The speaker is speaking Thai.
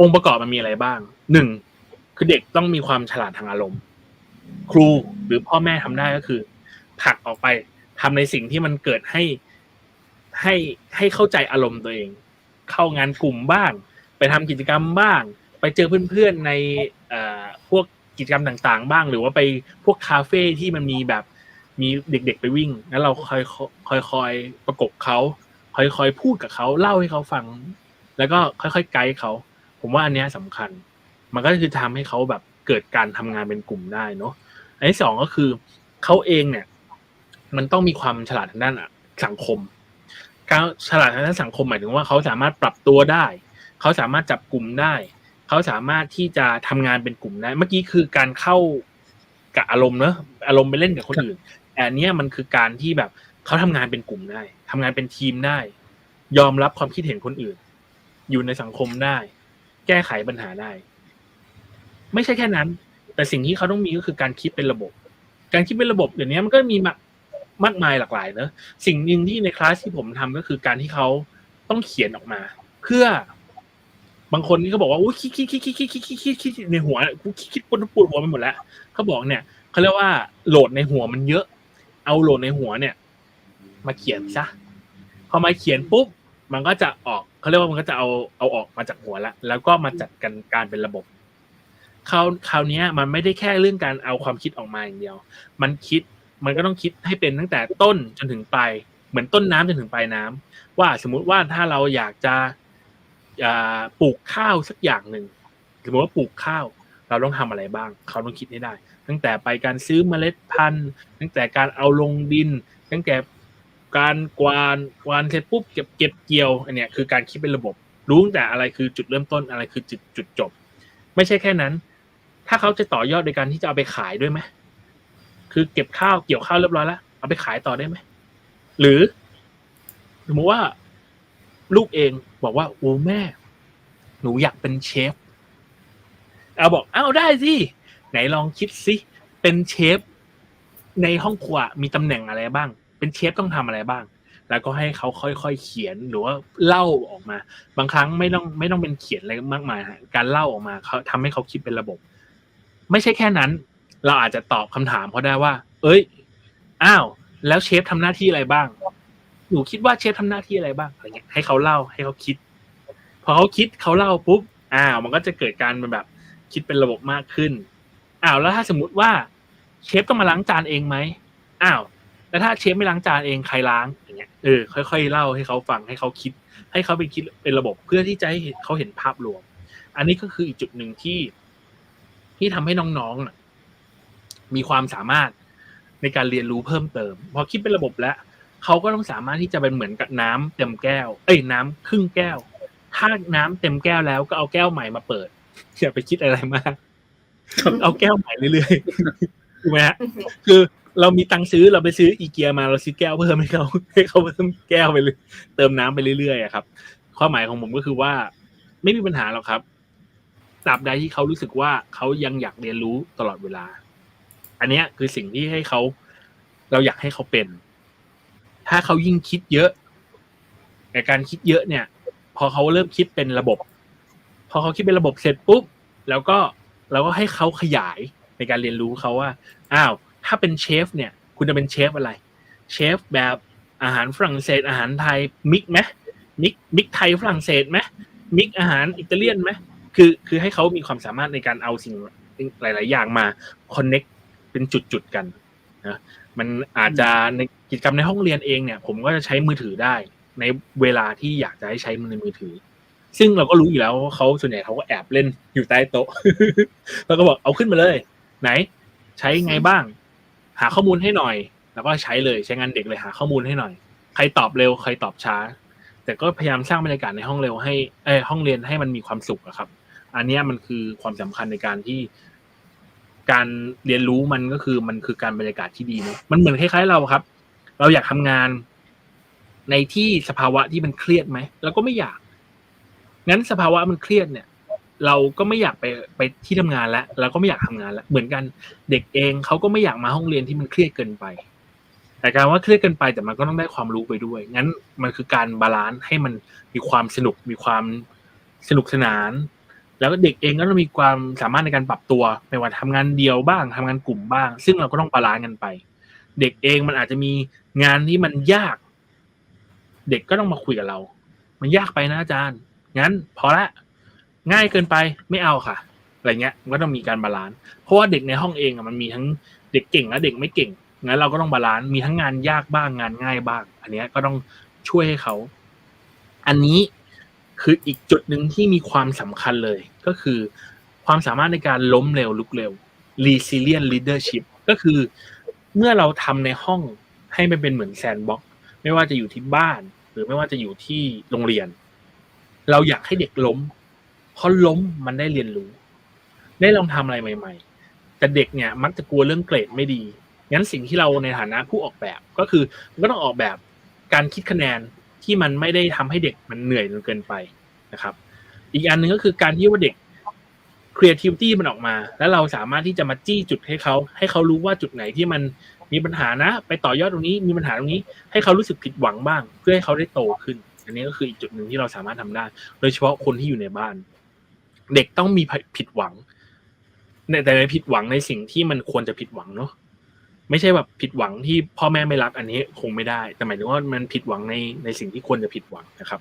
องค์ประกอบมันมีอะไรบ้างหนึ่งคือเด็กต้องมีความฉลาดทางอารมณ์ ครูหรือพ่อแม่ทำได้ก็คือผลักออกไปทำในสิ่งที่มันเกิดให้ให้ให้เข้าใจอารมณ์ตัวเอง เข้างานกลุ่มบ้าง ไปทำกิจกรรมบ้าง ไปเจอเพื่อนๆในพวกกิจกรรมต่างๆ บ้าง หรือว่าไปพวกคาเฟ่ที่มันมีแบบมีเด็กๆไปวิ่งแล้วเราคอยคอยคอยประกบเขาคอยคอยพูดกับเขาเล่าให้เขาฟัง แล้วก็ค่อยๆไกด์เขา ผมว่าอันเนี้ยสำคัญ มันก็คือทำให้เขาแบบเกิดการทำงานเป็นกลุ่มได้เนาะอันที่สองก็คือเขาเองเนี่ย มันต้องมีความฉลาดทางด้านสังคม การฉลาดทางด้านสังคมหมายถึงว่าเขาสามารถปรับตัวได้ เขาสามารถจับกลุ่มได้ เขาสามารถที่จะทำงานเป็นกลุ่มได้ เมื่อกี้คือการเข้ากับอารมณ์เนอะอารมณ์ไปเล่นกับคนอื่นแต่อันเนี้ยมันคือการที่แบบเขาทำงานเป็นกลุ่มได้ทำงานเป็นทีมได้ ยอมรับความคิดเห็นคนอื่น อยู่ในสังคมได้ แก้ไขปัญหาได้ ไม่ใช่แค่นั้น แต่สิ่งที่เขาต้องมีก็คือการคิดเป็นระบบ การคิดเป็นระบบเดี๋ยวนี้มันก็มีมามากมายหลากหลายเนอะสิ่งหนึ่งที่ในคลาสที่ผมทำก็คือการที่เขาต้องเขียนออกมา เพื่อบางคนนี่เขาบอกว่าอุ้ยคิดคิดคิดคิดคิดคิดคิดคิดคิดในหัวกูคิดคิดปวดปวดหัวไปหมดแล้วเขาบอกเนี่ยเขาเรียกว่าโหลดในหัวมันเยอะ เอาโหลดในหัวเนี่ย มาเขียนซะพอมาเขียนปุ๊บมันก็จะออก เขาเรียกว่ามันก็จะเอาเอาออกมาจากหัวแล้วแล้วก็มาจัดกันการเป็นระบบคราวคราวนี้มันไม่ได้แค่เรื่องการเอาความคิดออกมาอย่างเดียว มันคิดมันก็ต้องคิดให้เป็นตั้งแต่ต้นจนถึงปลายเหมือนต้นน้ำจนถึงปลายน้ำว่าสมมุติว่าถ้าเราอยากจะปลูกข้าวสักอย่างหนึ่งสมมติว่าปลูกข้าว เราต้องทำอะไรบ้าง เขาต้องคิดให้ได้ ตั้งแต่ไปการซื้อเมล็ดพันธุ์ ตั้งแต่การเอาลงดิน ตั้งแต่ การกวานกวานเสร็จปุ๊บเก็บเก็บเกี่ยวอันเนี้ยคือการคิดเป็นระบบ รู้ตั้งแต่อะไรคือจุดเริ่มต้นอะไรคือจุดจุดจบ ไม่ใช่แค่นั้น ถ้าเขาจะต่อยอดโดยการที่จะเอาไปขายด้วยไหมคือเก็บข้าวเกี่ยวข้าวเรียบร้อยแล้วเอาไปขายต่อได้ไหมหรือสมมติว่าลูกเองบอกว่าโอ้แม่ หนูอยากเป็นเชฟเอาบอกเอาได้สิไหนลองคิดสิเป็นเชฟในห้องครัวมีตำแหน่งอะไรบ้าง เป็นเชฟต้องทำอะไรบ้าง แล้วก็ให้เขาค่อยๆเขียนหรือว่าเล่าออกมา บางครั้งไม่ต้องไม่ต้องเป็นเขียนอะไรมากมายการเล่าออกมาเขาทำให้เขาคิดเป็นระบบ ไม่ใช่แค่นั้น เราอาจจะตอบคำถามเขาได้ว่า เอ้ย อ้าว แล้วเชฟทำหน้าที่อะไรบ้างหนูคิดว่าเชฟทำหน้าที่อะไรบ้างอะไรเงี้ยให้เขาเล่าให้เขาคิด พอเขาคิดเขาเล่าปุ๊บอ้าวมันก็จะเกิดการแบบคิดเป็นระบบมากขึ้นอ้าวแล้วถ้าสมมติว่าเชฟต้องมาล้างจานเองไหมอ้าว แล้วถ้าเชฟไม่ล้างจานเองใครล้างอย่างเงี้ยเออค่อย ๆ เล่าให้เขาฟังให้เขาคิด ให้เขาไปคิดเป็นระบบเพื่อที่จะให้เขาเห็นภาพรวม อันนี้ก็คืออีกจุดหนึ่งที่ ที่ทำให้น้องๆมีความสามารถในการเรียนรู้เพิ่มเติม พอคิดเป็นระบบแล้วเขาก็ต้องสามารถที่จะเป็นเหมือนกับน้ำเต็มแก้ว เอ้ยน้ำครึ่งแก้ว ถ้าน้ำเต็มแก้วแล้วก็เอาแก้วใหม่มาเปิดอย่าไปคิดอะไรมากเอาแก้วใหม่เรื่อยๆถูกไหมฮะคือเรามีตังค์ซื้อเราไปซื้ออีเกียมาเราซื้อแก้วเพิ่มให้เขาให้เขาเพิ่มแก้วไปเลยเติมน้ำไปเรื่อยๆครับความหมายของผมก็คือว่า ไม่มีปัญหาหรอกครับตราบใดที่เขารู้สึกว่าเขายังอยากเรียนรู้ตลอดเวลา อันนี้คือสิ่งที่ให้เขาเราอยากให้เขาเป็น ถ้าเขายิ่งคิดเยอะแต่การคิดเยอะเนี่ย พอเขาเริ่มคิดเป็นระบบ พอเขาคิดเป็นระบบเสร็จปุ๊บแล้วก็เราก็ให้เขาขยายในการเรียนรู้เขาว่าอ้าว ถ้าเป็นเชฟเนี่ย คุณจะเป็นเชฟอะไร เชฟแบบอาหารฝรั่งเศสอาหารไทยมิกไหมมิกมิกไทยฝรั่งเศสไหมมิกอาหารอิตาเลียนไหมคือคือให้เขามีความสามารถในการเอาสิ่งหลาย ๆ อย่างมาคอนเน็กเป็นจุด ๆ กันนะมันอาจจะในกิจกรรมในห้องเรียนเองเนี่ย ผมก็จะใช้มือถือได้ ในเวลาที่อยากจะให้ใช้มือในมือถือ ซึ่งเราก็รู้อยู่แล้วว่าเขาส่วนใหญ่เขาก็แอบเล่นอยู่ใต้โต๊ะแล้วก็บอกเอาขึ้นมาเลย ไหน ใช้ไงบ้าง หาข้อมูลให้หน่อย แล้วก็ใช้เลยใช้งานเด็กเลยหาข้อมูลให้หน่อย ใครตอบเร็วใครตอบช้า แต่ก็พยายามสร้างบรรยากาศในห้องเร็วให้เอห้องเรียนให้มันมีความสุขอะครับ อันนี้มันคือความสำคัญในการที่การเรียนรู้มันก็คือมันคือการบรรยากาศที่ดีเนาะมันเหมือนคล้ายๆเราครับ เราอยากทำงานในที่สภาวะที่มันเครียดไหมเราก็ไม่อยาก งั้นสภาวะมันเครียดเนี่ย เราก็ไม่อยากไปไปที่ทำงานแล้วเราก็ไม่อยากทำงานแล้วเหมือนกันเด็กเองเขาก็ไม่อยากมาห้องเรียนที่มันเครียดเกินไป แต่การว่าเครียดเกินไปแต่มันก็ต้องได้ความรู้ไปด้วยงั้นมันคือการบาลานซ์ให้มันมีความสนุกมีความสนุกสนาน แล้วเด็กเองก็ต้องมีความสามารถในการปรับตัวไม่ว่าทำงานเดียวบ้างทำงานกลุ่มบ้าง ซึ่งเราก็ต้องบาลานซ์กันไป เด็กเองมันอาจจะมีงานที่มันยาก เด็กก็ต้องมาคุยกับเรา มันยากไปนะอาจารย์งั้นพอละ ง่ายเกินไปไม่เอาค่ะอะไรเงี้ยมันก็ต้องมีการบาลานซ์เพราะว่าเด็กในห้องเองอะมันมีทั้งเด็กเก่งและเด็กไม่เก่งงั้นเราก็ต้องบาลานซ์มีทั้งงานยากบ้างงานง่ายบ้าง อันนี้ก็ต้องช่วยให้เขา อันนี้คืออีกจุดหนึ่งที่มีความสำคัญเลย ก็คือ ความสามารถในการล้มเร็วลุกเร็ว resilient leadership ก็คือเมื่อเราทำในห้องให้มันเป็นเหมือนแซนด์บ็อกไม่ว่าจะอยู่ที่บ้าน หรือไม่ว่าจะอยู่ที่โรงเรียน เราอยากให้เด็กล้ม พราะล้มมันได้เรียนรู้ ได้ลองทำอะไรใหม่ ๆ แต่เด็กเนี่ยมักจะกลัวเรื่องเกรดไม่ดีงั้นสิ่งที่เราในฐานะผู้ออกแบบก็คือมันก็ต้องออกแบบการคิดคะแนนที่มันไม่ได้ทำให้เด็กมันเหนื่อยจนเกินไปนะครับ อีกอันหนึ่งก็คือการที่ว่าเด็ก creativity มันออกมา แล้วเราสามารถที่จะมาจี้จุดให้เขา ให้เขารู้ว่าจุดไหนที่มันมีปัญหานะ ไปต่อยอดตรงนี้มีปัญหาตรงนี้ ให้เขารู้สึกผิดหวังบ้าง เพื่อให้เขาได้โตขึ้น อันนี้ก็คืออีกจุดหนึ่งที่เราสามารถทำได้ โดยเฉพาะคนที่อยู่ในบ้าน เด็กต้องมีผิดหวังแต่ในผิดหวังในสิ่งที่มันควรจะผิดหวังเนาะไม่ใช่แบบผิดหวังที่พ่อแม่ไม่รักอันนี้คงไม่ได้ แต่หมายถึงว่ามันผิดหวังในในสิ่งที่ควรจะผิดหวังนะครับ